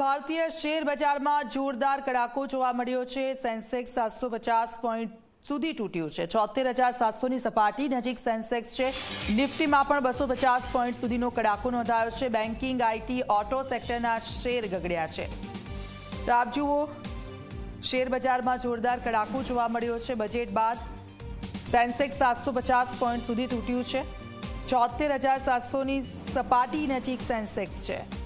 ભારતીય શેર બજારમાં જોરદાર કડાકો જોવા મળ્યો છે. સેન્સેક્સ સાતસો પચાસ પોઈન્ટ સુધી તૂટ્યું છે. છોતેર હજાર સાતસોની સપાટી નજીક સેન્સેક્સ છે. નિફ્ટીમાં પણ બસો પચાસ પોઈન્ટ સુધીનો કડાકો નોંધાયો છે. બેન્કિંગ, આઈટી, ઓટો સેક્ટરના શેર ગગડ્યા છે. તો આપ જુઓ, શેર બજારમાં જોરદાર કડાકો જોવા મળ્યો છે. બજેટ બાદ સેન્સેક્સ સાતસો પચાસ પોઈન્ટ સુધી તૂટ્યું છે. ચોતેર હજાર સાતસોની સપાટી નજીક સેન્સેક્સ છે.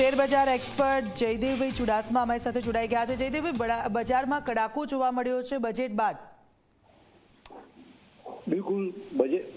શેર બજાર એક્સપર્ટ જયદેવભાઈ ચુડાસમા અમારી સાથે જોડાઈ ગયા છે. જયદેવભાઈ બડા- બજારમાં કડાકો જોવા મળ્યો છે બજેટ બાદ? બિલકુલ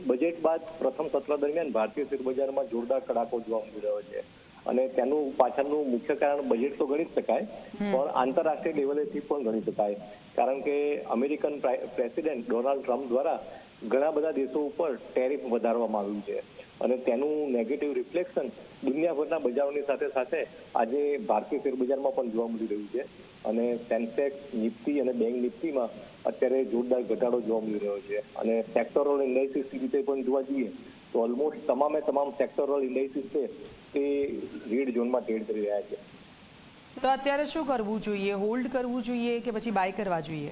બજેટ બાદ પ્રથમ સત્ર દરમિયાન ભારતીય શેરબજારમાં જોરદાર કડાકો જોવા મળી રહ્યો છે. અને તેનું પાછળનું મુખ્ય કારણ બજેટ તો ગણી શકાય પણ આંતરરાષ્ટ્રીય લેવલેથી પણ ગણી શકાય. કારણ કે અમેરિકન પ્રેસિડેન્ટ ડોનાલ્ડ ટ્રમ્પ દ્વારા ઘણા બધા દેશો ઉપર ટેરિફ વધારવામાં આવ્યું છે. અને તેનું નેગેટિવ રિફ્લેક્શન દુનિયાભરના બજારોની સાથે સાથે આજે ભારતીય શેરબજારમાં પણ જોવા મળી રહ્યું છે. અને સેન્સેક્સ નિફ્ટી અને બેંક નિફ્ટીમાં અત્યારે જોરદાર ઘટાડો જોવા મળી રહ્યો છે. અને સેક્ટરલ ઇન્ડાઇસિસ રીતે પણ જોવા જઈએ, તો ઓલમોસ્ટ તમામે તમામ સેક્ટરલ ઇન્ડાઇસિસ છે તે રેડ ઝોનમાં ટ્રેડ કરી રહ્યા છે. તો અત્યારે શું કરવું જોઈએ? હોલ્ડ કરવું જોઈએ કે પછી બાય કરવા જોઈએ?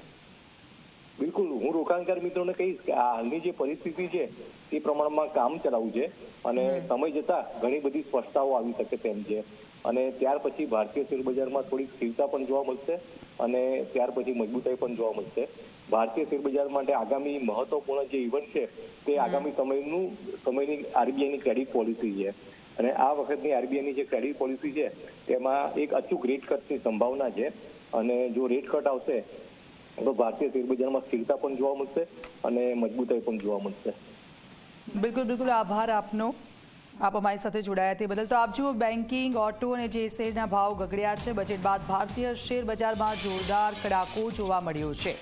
બિલકુલ હું રોકાણકાર મિત્રોને કહીશ કે આ હાલની જે પરિસ્થિતિ છે તે પ્રમાણમાં કામ ચલાવવું છે અને સમય જતા ઘણી બધી સ્પષ્ટતાઓ આવી શકે તેમ છે. અને ત્યાર પછી ભારતીય શેર બજારમાં થોડીક સ્થિરતા પણ જોવા મળશે અને ત્યાર પછી મજબૂતાઈ પણ જોવા મળશે. ભારતીય શેર બજાર માટે આગામી મહત્વપૂર્ણ જે ઇવેન્ટ છે તે આગામી સમયનું સમયની આરબીઆઈની ક્રેડિટ પોલિસી છે. અને આ વખતની આરબીઆઈની જે ક્રેડિટ પોલિસી છે તેમાં એક અચૂક રેટ કટની સંભાવના છે. અને જો રેટ કટ આવશે તો ભારતીય શેર બજારમાં સ્થિરતા પણ જોવા મળશે અને મજબૂતાઈ પણ જોવા મળશે. બિલકુલ બિલકુલ. આભાર આપનો. આપ અમારી સાથે જોડાયા તે બદલ તો આપ જુઓ બેન્કિંગ ઓટો અને જે શેરના ભાવ ગગડ્યા છે. બજેટ બાદ ભારતીય શેર બજારમાં જોરદાર કડાકો જોવા મળ્યો છે.